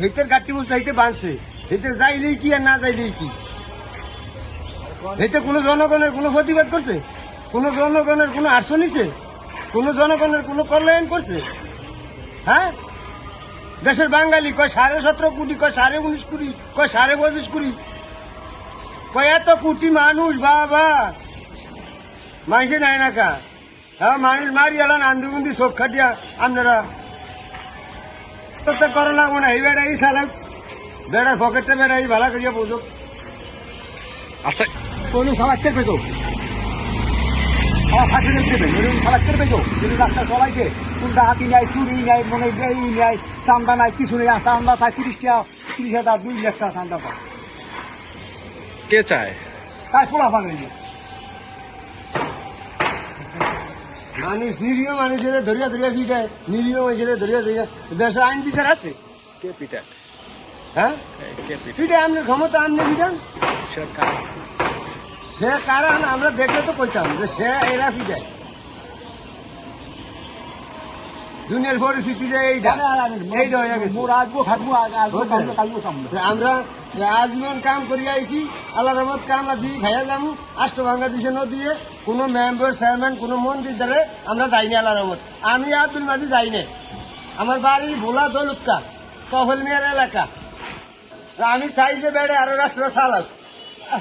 হেতের বাঁধছে হেতে যাইলেই কি আর না যাইলেই কি? কোনো জনগণের কোনো প্রতিবাদ করছে? জনগণের কোনো কোনো জনগণের কোনো কল্যাণ করছে? হ্যাঁ? দেশের বাঙালি কয় সাড়ে সতেরো কোটি, কয় সাড়ে উনিশ কোটি, কয় সাড়ে পঁচিশ কোটি? কয় এত কোটি মানুষ, বাবা! মানুষে নাই না কা হ্যাঁ মানুষ মারি এলান আন্দুবন্দি চোখ খাটিয়া আপনারা তো করো না মনে এই বেড়া এই সালা বেড়ার পকেটটা বেড়া এই ভালো করিয়া বোঝো আচ্ছা। কোনো সবাই কেটে তো আমার ফাঁসি দেবেন ওরকম সবাই কেটে তো যদি রাস্তা সবাইকে কোনটা হাতি নেয় চুরি নেয় মনে এই নেয় চান্দা নাই কিছু নেই চান্দা চায় তিরিশ টাকা তিরিশ হাজার দুই লাখ টাকা চান্দা পায় কে চায়? তাই পোলা পাবে মানুষ নিরীহ মানুষের ধরিয়া ধরিয়া পিটায় নিরীহ মানুষের ধরিয়া ধরিয়া দেশের আইন বিচার আছে? কে পিটা হ্যাঁ কে পিটা আমনে ক্ষমতা আমনে পিটান সে কারণ আমরা দেখলে তো কইতাম যে সে এরা ফিটায় দুনিয়ার পরিস্থিতিটা এইটা। এইটা হয়ে গেছে। আমরা আজীবন কাম করিয়া আইছি আল্লাহ রহমত কাম দি খাইয়া যামু আষ্ট ভাঙ্গা দিছে ন দিয়ে কোনো মেম্বার চেয়ারম্যান কোনো মন্ত্রী দ্বারে আমরা যাইনি আল্লাহ রহমত। আমি আব্দুল মাঝি যাই নাই আমার বাড়ি ভোলা দৌলতকা কফল মিয়ার এলাকা। আমি চাই যে বেড়ে আরও রাষ্ট্র চালাক।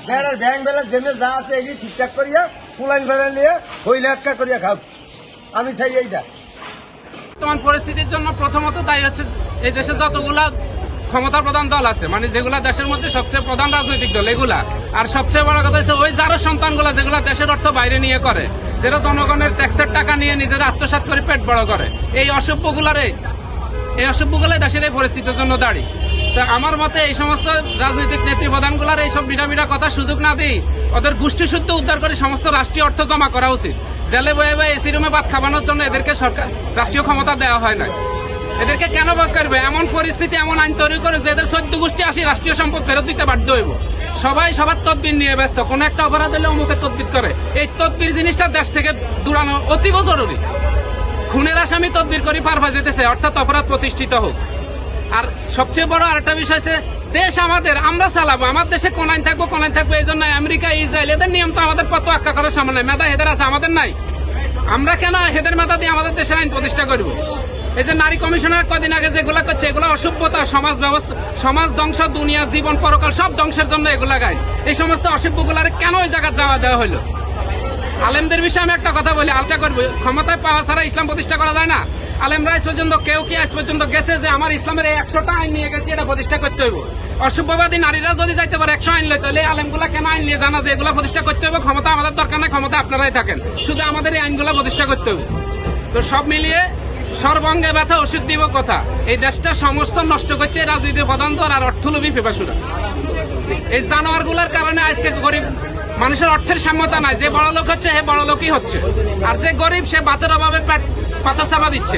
বেড়ে ব্যাংক বেলার জেমে যা আছে এটি ঠিকঠাক করিয়া পুলাইন বেড়ে নিয়ে হইলে একটা করিয়া খাও। আমি চাই এইটা। বর্তমান পরিস্থিতির জন্য প্রথমত দায়ী হচ্ছে এই দেশে যতগুলা ক্ষমতা প্রধান দল আছে মানে যেগুলা দেশের মধ্যে সবচেয়ে প্রধান রাজনৈতিক দল, এগুলা। আর সবচেয়ে বড় কথা হচ্ছে ওই যারা সন্তানগুলা যেগুলা দেশের অর্থ বাইরে নিয়ে করে যেটা জনগণের ট্যাক্সের টাকা নিয়ে নিজেরা আত্মসাৎ করে পেট বড় করে, এই অসভ্যগুলারে, এই অসভ্যগুলাই দেশের এই পরিস্থিতির জন্য দাঁড়িয়ে আমার মতে এই সমস্ত রাজনৈতিক নেত্রী প্রধানগুলার এইসব বিনা বিনা কথা সুযোগ না দিই ওদের গোষ্ঠী শুদ্ধ উদ্ধার করে সমস্ত রাষ্ট্রীয় অর্থ জমা করা উচিত। জেলে বয়ে বয়ে এসি রুমে ভাত খাবানোর জন্য এদেরকে সরকার রাষ্ট্রীয় ক্ষমতা দেওয়া হয় না এদেরকে কেন বাদ করবে? এমন পরিস্থিতি, এমন আইন তৈরি করে যে এদের চোদ্দ গোষ্ঠী আসি রাষ্ট্রীয় সম্পদ ফেরত দিতে বাধ্য হইব। সবাই সবার তদবির নিয়ে ব্যস্ত। কোন একটা অপরাধ হলে অমুকে তদবির করে। এই তদবির জিনিসটা দেশ থেকে দূরানো অতীব জরুরি। খুনের আসামি তদবির করি পারভা যেতেছে, অর্থাৎ অপরাধ প্রতিষ্ঠিত হোক। আর সবচেয়ে বড় আরেকটা বিষয় আছে দেশ আমাদের, আমরা চালাবো। আমার দেশে কোন আইন থাকব, কোন আইন থাকব, এই জন্য আমেরিকা, ইসরায়েল, এদের নিয়ম তো আমাদের পথ আক্কা করার সামনে মেধা হেদের আছে, আমাদের নাই। আমরা কেন হেদের মেধা দিয়ে আমাদের দেশে আইন প্রতিষ্ঠা করব? এই যে নারী কমিশনার কদিন আগে যেগুলা করছে, এগুলো অসভ্যতা, সমাজ ব্যবস্থা, সমাজ ধ্বংস, দুনিয়া, জীবন পরকাল, সব ধ্বংসের জন্য এগুলা গায়। এই সমস্ত অসভ্যগুলার কেন ওই জায়গায় যাওয়া দেওয়া হলো আলেমদের বিষয়ে আমি একটা কথা বলি আলোচনা করব। ক্ষমতায় পাওয়া ছাড়া ইসলাম প্রতিষ্ঠা করা যায় না। আলেমরা আজ পর্যন্ত, কেউ কি আজ পর্যন্ত গেছে যে আমার ইসলামের এই একশোটা আইন নিয়ে গেছি, এটা প্রতিষ্ঠা করতে হইব? অসভ্যবাদী নারীরা যদি যাইতে পারে একশো আইন লই তাহলে আলেমগুলা কেন আইন নিয়ে জানা যে এগুলো প্রতিষ্ঠা করতে হবে ক্ষমতা আমাদের দরকার নাই, ক্ষমতা আপনারাই থাকেন। শুধু আমাদের এই আইনগুলো প্রতিষ্ঠা করতে হবে তো সব মিলিয়ে সর্বঙ্গে ব্যথা ওষুধ দিব কথা। এই দেশটা সমস্ত নষ্ট করছে রাজনীতির প্রধান আর অর্থলোভী পেপাসুরা। এই জানোয়ারগুলোর কারণে আজকে গরিব মানুষের অর্থের সাম্যতা নাই। যে বড় লোক হচ্ছে, সে বড় লোকই হচ্ছে। আর যে গরিব, সে বাতের অভাবে পাথর চাপা দিচ্ছে।